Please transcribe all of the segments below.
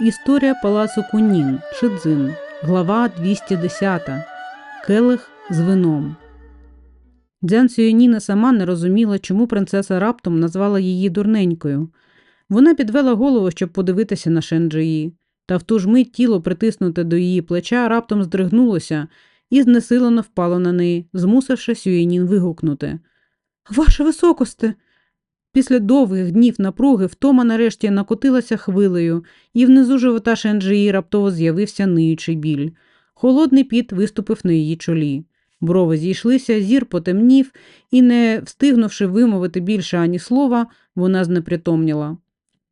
Історія палацу Кунін, Шидзин, глава 210. Келих з вином. Дзян Сюєніна сама не розуміла, чому принцеса раптом назвала її дурненькою. Вона підвела голову, щоб подивитися на Шенджиї, та в ту ж мить тіло, притиснуте до її плеча, раптом здригнулося і знесилено впало на неї, змусивши Сюєнін вигукнути. Ваше високосте! Після довгих днів напруги втома нарешті накотилася хвилею, і внизу живота Шенджиї раптово з'явився ниючий біль. Холодний піт виступив на її чолі. Брови зійшлися, зір потемнів, і, не встигнувши вимовити більше ані слова, вона знепритомніла.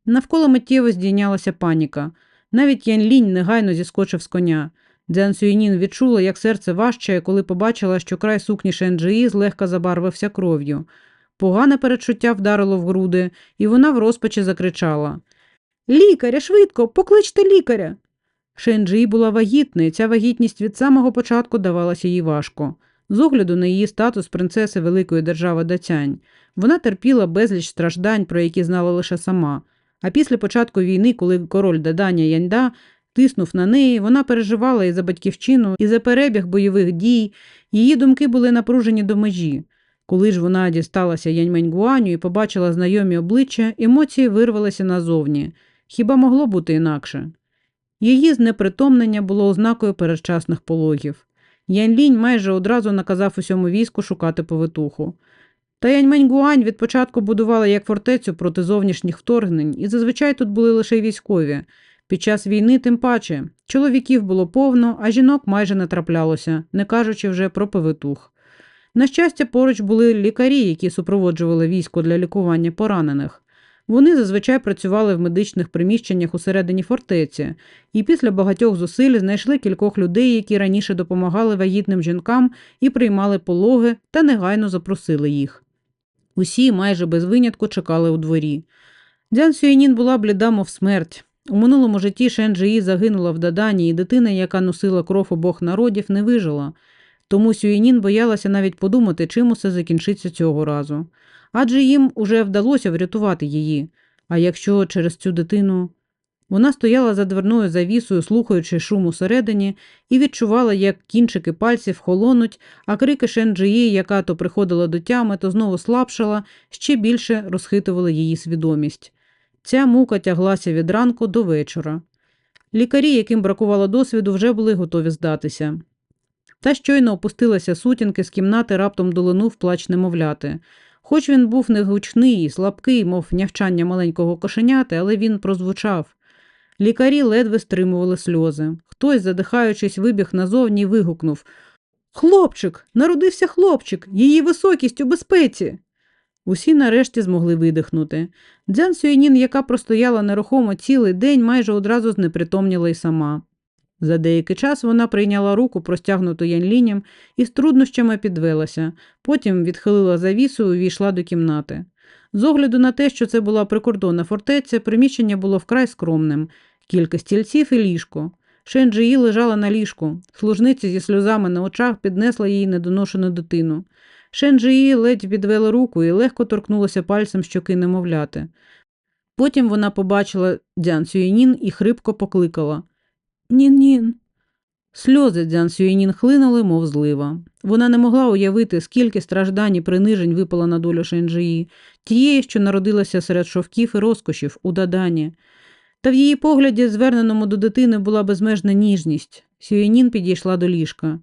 Навколо миттєво здійнялася паніка. Навіть Ян Лінь негайно зіскочив з коня. Дзян Сюєнін відчула, як серце важчає, коли побачила, що край сукні Шенджиї злегка забарвився кров'ю. Погане передчуття вдарило в груди, і вона в розпачі закричала Лікаря, швидко, покличте лікаря. Шенджі була вагітна, і ця вагітність від самого початку давалася їй важко. З огляду на її статус принцеси Великої держави Дацянь, вона терпіла безліч страждань, про які знала лише сама. А після початку війни, коли король Даданя Яньда тиснув на неї, вона переживала і за батьківщину, і за перебіг бойових дій. Її думки були напружені до межі. Коли ж вона дісталася Яньмень-Гуаню і побачила знайомі обличчя, емоції вирвалися назовні. Хіба могло бути інакше? Її знепритомнення було ознакою передчасних пологів. Янь-Лінь майже одразу наказав усьому війську шукати повитуху. Та Яньмень-Гуань від початку будувала як фортецю проти зовнішніх вторгнень, і зазвичай тут були лише військові. Під час війни, тим паче, чоловіків було повно, а жінок майже не траплялося, не кажучи вже про повитух. На щастя, поруч були лікарі, які супроводжували військо для лікування поранених. Вони зазвичай працювали в медичних приміщеннях усередині фортеці, і після багатьох зусиль знайшли кількох людей, які раніше допомагали вагітним жінкам і приймали пологи та негайно запросили їх. Усі майже без винятку чекали у дворі. Дзян Сюєнін була бліда, мов смерть. У минулому житті Шен Джиї загинула в Дадані, і дитина, яка носила кров обох народів, не вижила. Тому Сюєнін боялася навіть подумати, чим усе закінчиться цього разу. Адже їм уже вдалося врятувати її. А якщо через цю дитину. Вона стояла за дверною завісою, слухаючи шум усередині, і відчувала, як кінчики пальців холонуть, а крики Шенджиї, яка то приходила до тями, то знову слабшала, ще більше розхитували її свідомість. Ця мука тяглася від ранку до вечора. Лікарі, яким бракувало досвіду, вже були готові здатися. Та щойно опустилася сутінки, з кімнати раптом долинув плач немовляти. Хоч він був не гучний і слабкий, мов нявчання маленького кошеняти, але він прозвучав. Лікарі ледве стримували сльози. Хтось, задихаючись, вибіг назовні і вигукнув Хлопчик! Народився хлопчик! Її високість у безпеці. Усі нарешті змогли видихнути. Дзян Сюєнін, яка простояла нерухомо цілий день, майже одразу знепритомніла й сама. За деякий час вона прийняла руку, простягнуту Янліням, і з труднощами підвелася, потім відхилила завісу і увійшла до кімнати. З огляду на те, що це була прикордонна фортеця, приміщення було вкрай скромним, кілька стільців і ліжко. Шенджиї лежала на ліжку. Служниця зі сльозами на очах піднесла їй недоношену дитину. Шенджиї ледь підвела руку і легко торкнулася пальцем щоки немовляти. Потім вона побачила Дзян Сюєнін і хрипко покликала Нін-нін. Сльози Дзян Сюєнін хлинули, мов злива. Вона не могла уявити, скільки страждань і принижень випала на долю Шенджиї, тієї, що народилася серед шовків і розкошів у Дадані. Та в її погляді, зверненому до дитини, була безмежна ніжність. Сюєнін підійшла до ліжка.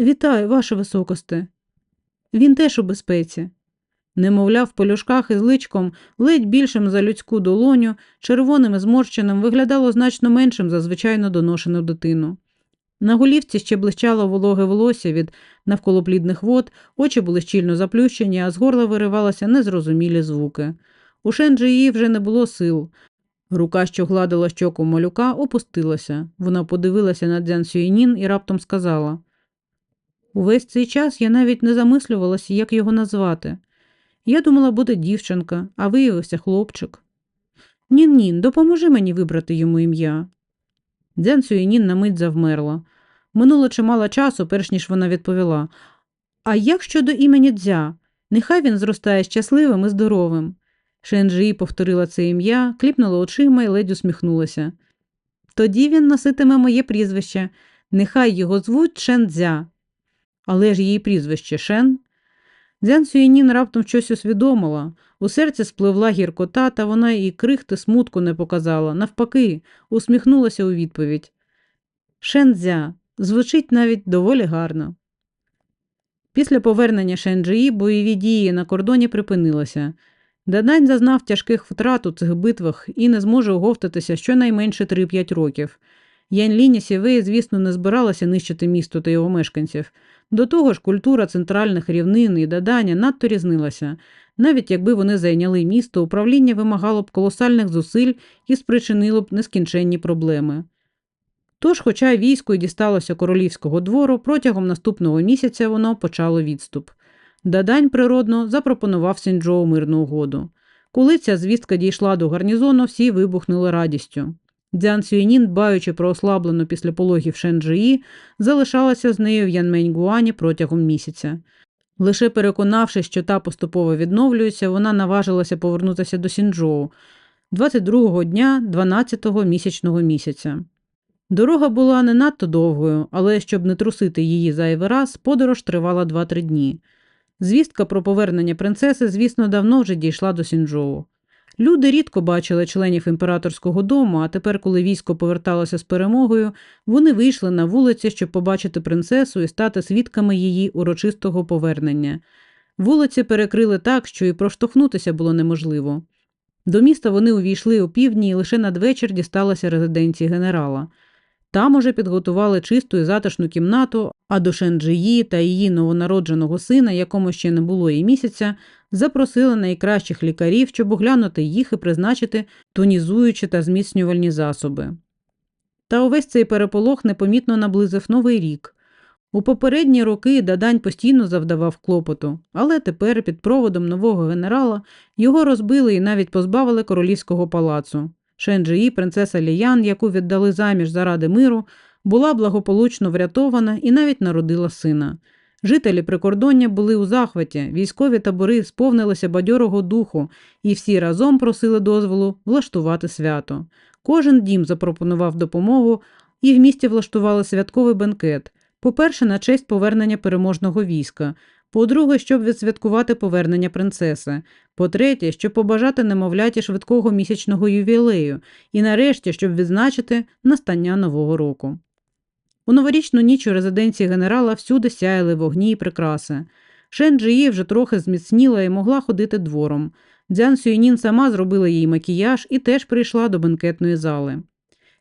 Вітаю, ваше високосте. Він теж у безпеці. Немовля, в полюшках із личком, ледь більшим за людську долоню, червоним і зморщеним, виглядало значно меншим за звичайно доношену дитину. На голівці ще блищало вологе волосся від навколоплідних вод, очі були щільно заплющені, а з горла виривалися незрозумілі звуки. У Шенджиї вже не було сил. Рука, що гладила щоку малюка, опустилася. Вона подивилася на Дзян Сюєнін і раптом сказала Увесь цей час я навіть не замислювалася, як його назвати. Я думала, буде дівчинка, а виявився хлопчик. Нін нін, допоможи мені вибрати йому ім'я. Дзян Сюєнін на мить завмерла. Минуло чимало часу, перш ніж вона відповіла. А як щодо імені Дзя? Нехай він зростає щасливим і здоровим. Шенджі повторила це ім'я, кліпнула очима і ледь усміхнулася. Тоді він носитиме моє прізвище. Нехай його звуть Шен Дзя. Але ж її прізвище Шен. Дзян Сюєнін раптом щось усвідомила. У серці спливла гіркота, та вона і крихти смутку не показала. Навпаки, усміхнулася у відповідь. Шендзя звучить навіть доволі гарно. Після повернення Шенджиї бойові дії на кордоні припинилися. Дадань зазнав тяжких втрат у цих битвах і не зможе оговтатися щонайменше 3-5 років. Янлінь і Сівей, звісно, не збиралася нищити місто та його мешканців. До того ж, культура центральних рівнин і Даданя надто різнилася. Навіть якби вони зайняли місто, управління вимагало б колосальних зусиль і спричинило б нескінченні проблеми. Тож, хоча військо й дісталося королівського двору, протягом наступного місяця воно почало відступ. Дадань природно запропонував Сінджоу мирну угоду. Коли ця звістка дійшла до гарнізону, всі вибухнули радістю. Дзян Сюєнін, дбаючи про ослаблену після пологів Шенджиї, залишалася з нею в Янмень-Гуані протягом місяця. Лише переконавшись, що та поступово відновлюється, вона наважилася повернутися до Сінджоу 22-го дня 12-го місячного місяця. Дорога була не надто довгою, але щоб не трусити її зайвий раз, подорож тривала 2-3 дні. Звістка про повернення принцеси, звісно, давно вже дійшла до Сінджоу. Люди рідко бачили членів імператорського дому, а тепер, коли військо поверталося з перемогою, вони вийшли на вулиці, щоб побачити принцесу і стати свідками її урочистого повернення. Вулиці перекрили так, що і проштовхнутися було неможливо. До міста вони увійшли о півдні і лише надвечір дісталася резиденції генерала. Там уже підготували чисту і затишну кімнату, а до Шенджиї та її новонародженого сина, якому ще не було і місяця, запросили найкращих лікарів, щоб оглянути їх і призначити тонізуючі та зміцнювальні засоби. Та увесь цей переполох непомітно наблизив новий рік. У попередні роки Дадань постійно завдавав клопоту, але тепер під проводом нового генерала його розбили і навіть позбавили королівського палацу. Шенджиї, принцеса Ліян, яку віддали заміж заради миру, була благополучно врятована і навіть народила сина. Жителі прикордоння були у захваті, військові табори сповнилися бадьорого духу, і всі разом просили дозволу влаштувати свято. Кожен дім запропонував допомогу, і в місті влаштували святковий бенкет. По-перше, на честь повернення переможного війська. По-друге, щоб відсвяткувати повернення принцеси. По-третє, щоб побажати немовляті швидкого місячного ювілею. І нарешті, щоб відзначити настання Нового року. У новорічну ніч у резиденції генерала всюди сяяли вогні і прикраси. Шен Джиї вже трохи зміцніла і могла ходити двором. Дзян Сюйнін сама зробила їй макіяж і теж прийшла до бенкетної зали.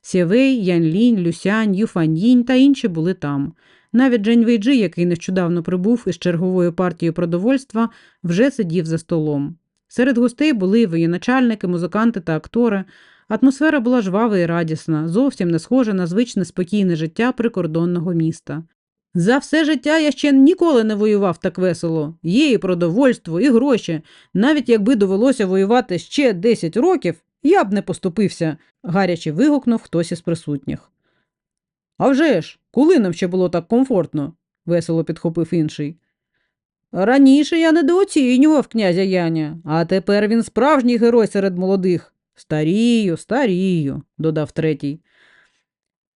Сєвей, Янлінь, Люсянь, Юфаньїнь та інші були там. Навіть Джень Вейджи, який нещодавно прибув із черговою партією продовольства, вже сидів за столом. Серед гостей були воєначальники, музиканти та актори. Атмосфера була жвава і радісна, зовсім не схожа на звичне спокійне життя прикордонного міста. За все життя я ще ніколи не воював так весело. Є і продовольство, і гроші. Навіть якби довелося воювати ще 10 років, я б не поступився, гаряче вигукнув хтось із присутніх. «А вже ж, коли нам ще було так комфортно? весело підхопив інший. Раніше я недооцінював князя Яня, а тепер він справжній герой серед молодих. Старію, старію, додав третій.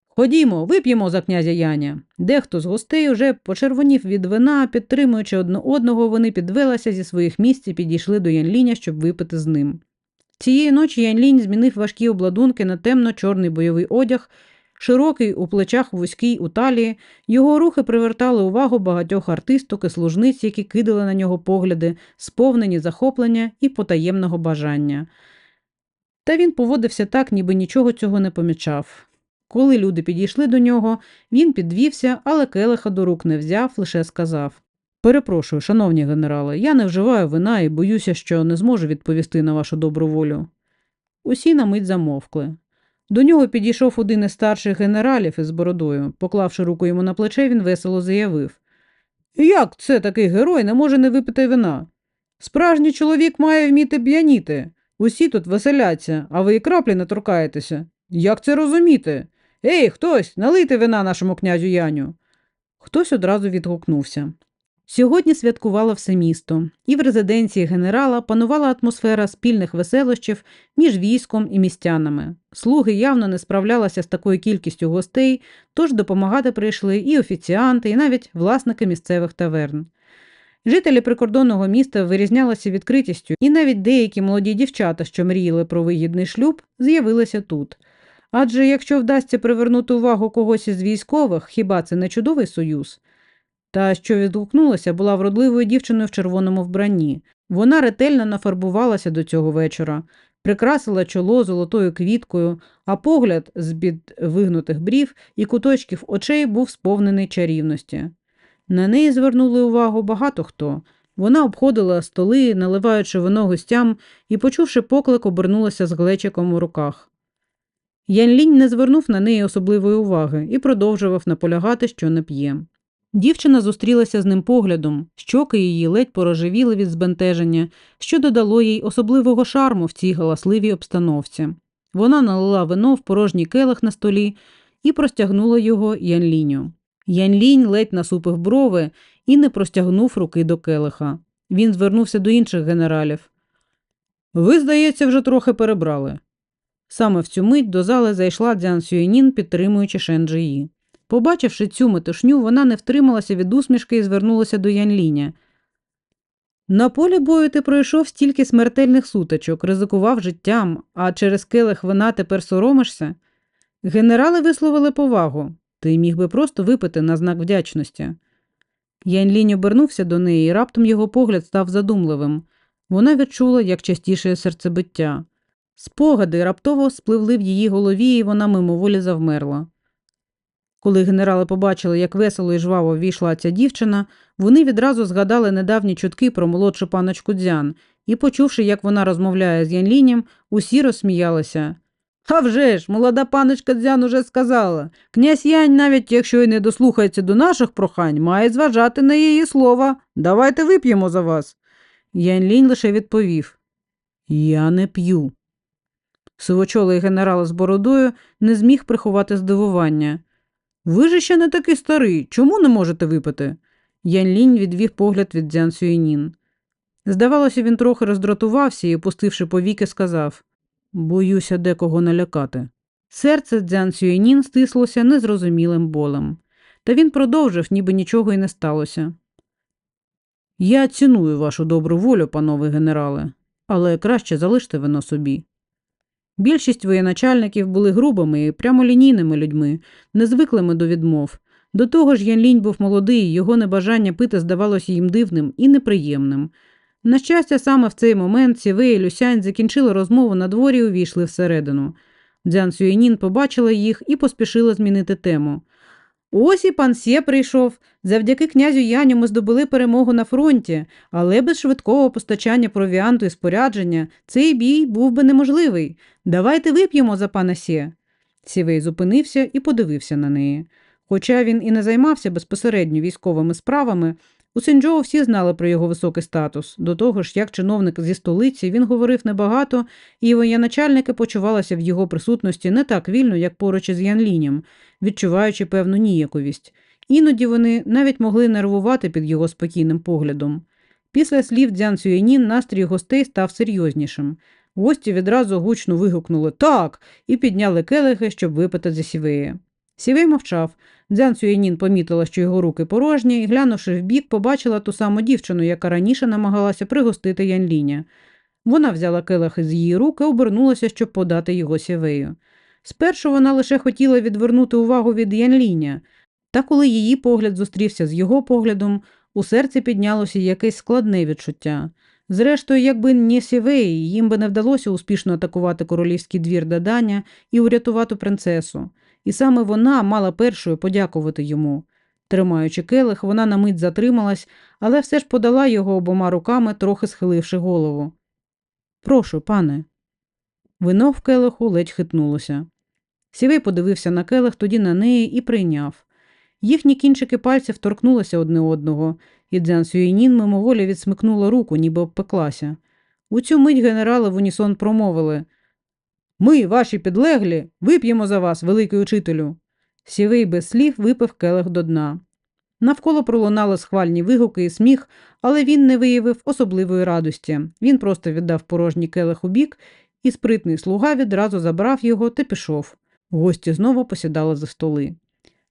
Ходімо, вип'ємо за князя Яня. Дехто з гостей уже почервонів від вина, підтримуючи одне одного, вони підвелися зі своїх місць і підійшли до Янліня, щоб випити з ним. Цієї ночі Янлінь змінив важкі обладунки на темно-чорний бойовий одяг, широкий у плечах вузький у талії, його рухи привертали увагу багатьох артисток і служниць, які кидали на нього погляди, сповнені захоплення і потаємного бажання. Та він поводився так, ніби нічого цього не помічав. Коли люди підійшли до нього, він підвівся, але келиха до рук не взяв, лише сказав Перепрошую, шановні генерали, я не вживаю вина і боюся, що не зможу відповісти на вашу добру волю. Усі на мить замовкли. До нього підійшов один із старших генералів із бородою. Поклавши руку йому на плече, він весело заявив Як це такий герой не може не випити вина? Справжній чоловік має вміти б'яніти. Усі тут веселяться, а ви і краплі не торкаєтеся. Як це розуміти? Ей, хтось, налийте вина нашому князю Яню. Хтось одразу відгукнувся. Сьогодні святкувало все місто, і в резиденції генерала панувала атмосфера спільних веселощів між військом і містянами. Слуги явно не справлялися з такою кількістю гостей, тож допомагати прийшли і офіціанти, і навіть власники місцевих таверн. Жителі прикордонного міста вирізнялися відкритістю, і навіть деякі молоді дівчата, що мріяли про вигідний шлюб, з'явилися тут. Адже якщо вдасться привернути увагу когось із військових, хіба це не чудовий союз? Та, що відгукнулася, була вродливою дівчиною в червоному вбранні. Вона ретельно нафарбувалася до цього вечора, прикрасила чоло золотою квіткою, а погляд з під вигнутих брів і куточків очей був сповнений чарівності. На неї звернули увагу багато хто. Вона обходила столи, наливаючи вино гостям, і, почувши поклик, обернулася з глечиком у руках. Ян Лінь не звернув на неї особливої уваги і продовжував наполягати, що не п'є. Дівчина зустрілася з ним поглядом, щоки її ледь порожевіли від збентеження, що додало їй особливого шарму в цій галасливій обстановці. Вона налила вино в порожній келих на столі і простягнула його Янліню. Янлінь ледь насупив брови і не простягнув руки до келиха. Він звернувся до інших генералів. Ви, здається, вже трохи перебрали. Саме в цю мить до зали зайшла Дзян Сюєнін, підтримуючи Шенджиї. Побачивши цю метушню, вона не втрималася від усмішки і звернулася до Янліня. На полі бою ти пройшов стільки смертельних сутичок, ризикував життям, а через келих вина тепер соромишся. Генерали висловили повагу. Ти міг би просто випити на знак вдячності. Янлінь обернувся до неї, і раптом його погляд став задумливим. Вона відчула, як частіше серцебиття. Спогади раптово спливли в її голові, і вона мимоволі завмерла. Коли генерали побачили, як весело і жваво війшла ця дівчина, вони відразу згадали недавні чутки про молодшу паночку Дзян і, почувши, як вона розмовляє з Янлінем, усі розсміялися. «А вже ж, молода паночка Дзян уже сказала. Князь Янь, навіть якщо й не дослухається до наших прохань, має зважати на її слова. Давайте вип'ємо за вас. Янлінь лише відповів Я не п'ю. Сивочолий генерал з бородою не зміг приховати здивування. Ви ж ще не такий старий. Чому не можете випити? Ян Лінь відвів погляд від Дзян Сюєнін. Здавалося, він трохи роздратувався і, опустивши повіки, сказав Боюся декого налякати. Серце Дзян Сюєнін стислося незрозумілим болем. Та він продовжив, ніби нічого й не сталося. Я ціную вашу добру волю, панове генерале, але краще залиште вино собі. Більшість воєначальників були грубими і прямолінійними людьми, незвиклими до відмов. До того ж, Ян Лінь був молодий, його небажання пити здавалося їм дивним і неприємним. На щастя, саме в цей момент Сівей і Люсянь закінчили розмову на дворі і увійшли всередину. Дзян Сюєнін побачила їх і поспішила змінити тему. Ось і пан Сє прийшов. Завдяки князю Яню ми здобули перемогу на фронті, але без швидкого постачання провіанту і спорядження цей бій був би неможливий. Давайте вип'ємо за пана Сє. Сівей зупинився і подивився на неї. Хоча він і не займався безпосередньо військовими справами, у Синджоу всі знали про його високий статус. До того ж, як чиновник зі столиці, він говорив небагато, і воєначальники почувалися в його присутності не так вільно, як поруч із Янлінем, відчуваючи певну ніяковість. Іноді вони навіть могли нервувати під його спокійним поглядом. Після слів Дзян Сюєнін настрій гостей став серйознішим. Гості відразу гучно вигукнули так і підняли келихи, щоб випити за сівея. Сівей мовчав. Дзян Сюєнін помітила, що його руки порожні, і, глянувши вбік, побачила ту саму дівчину, яка раніше намагалася пригостити Янліня. Вона взяла келих із її рук і обернулася, щоб подати його сівею. Спершу вона лише хотіла відвернути увагу від Янліня, та коли її погляд зустрівся з його поглядом, у серці піднялося якесь складне відчуття. Зрештою, якби не Сівей, їм би не вдалося успішно атакувати королівський двір Даданя і урятувати принцесу і саме вона мала першою подякувати йому. Тримаючи келих, вона на мить затрималась, але все ж подала його обома руками, трохи схиливши голову. Прошу, пане. Вино в келиху ледь хитнулося. Сівей подивився на келих, тоді на неї і прийняв. Їхні кінчики пальців торкнулися одне одного, і Дзян Сюєнін мимоволі відсмикнула руку, ніби обпеклася. У цю мить генерали в унісон промовили ми, ваші підлеглі, вип'ємо за вас, великий учителю. Сівий без слів випив келих до дна. Навколо пролунали схвальні вигуки і сміх, але він не виявив особливої радості. Він просто віддав порожній келих у бік, і спритний слуга відразу забрав його та пішов. Гості знову посідали за столи.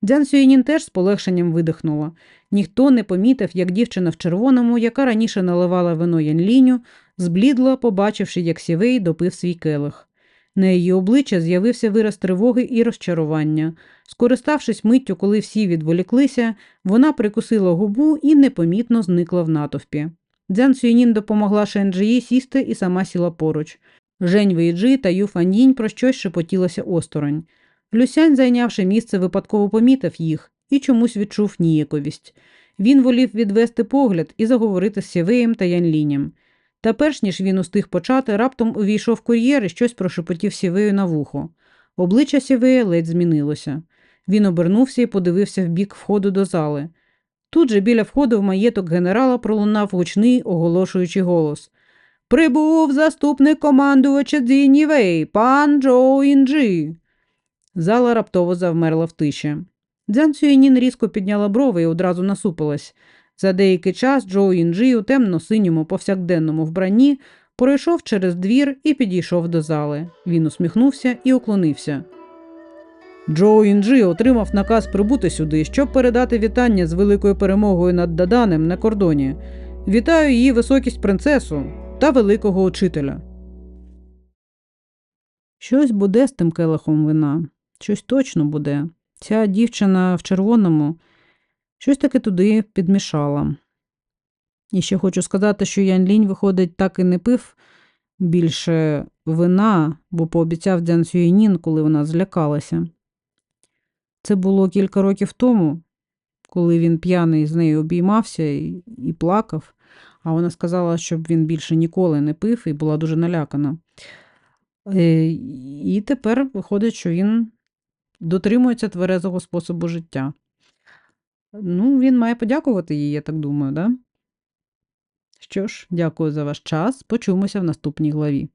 Дзян Сюєнін теж з полегшенням видихнула. Ніхто не помітив, як дівчина в червоному, яка раніше наливала вино Янліню, зблідла, побачивши, як сівей допив свій келих. На її обличчя з'явився вираз тривоги і розчарування. Скориставшись миттю, коли всі відволіклися, вона прикусила губу і непомітно зникла в натовпі. Дзян Сюєнін допомогла Шенджиї сісти і сама сіла поруч. Жень Вейджи та Ю Фаньїнь про щось шепотілося осторонь. Люсянь, зайнявши місце, випадково помітив їх і чомусь відчув ніяковість. Він волів відвести погляд і заговорити з Сєвеєм та Янлінем. Та перш ніж він устиг почати, раптом увійшов кур'єр і щось прошепотів Сєвею на вухо. Обличчя Сєвея ледь змінилося. Він обернувся і подивився в бік входу до зали. Тут же біля входу в маєток генерала пролунав гучний, оголошуючий голос. Прибув заступник командувача Дзінівей, пан Джоу Інджі. Зала раптово завмерла в тиші. Дзян Цюєнін різко підняла брови і одразу насупилась. За деякий час Джоу Інджі у темно-синьому повсякденному вбранні пройшов через двір і підійшов до зали. Він усміхнувся і уклонився. Джоу Інджі отримав наказ прибути сюди, щоб передати вітання з великою перемогою над Даданем на кордоні. Вітаю її високість принцесу та великого учителя. Щось буде з тим келихом вина. Щось точно буде. Ця дівчина в червоному щось таки туди підмішала. І ще хочу сказати, що Ян Лінь, виходить, так і не пив більше вина, бо пообіцяв Дзян Сюєнін, коли вона злякалася. Це було кілька років тому, коли він п'яний з нею обіймався і, і плакав, а вона сказала, щоб він більше ніколи не пив і була дуже налякана. Е, І тепер виходить, що він дотримується тверезого способу життя. Ну, він має подякувати їй, я так думаю, да? Що ж, дякую за ваш час. Почуємося в наступній главі.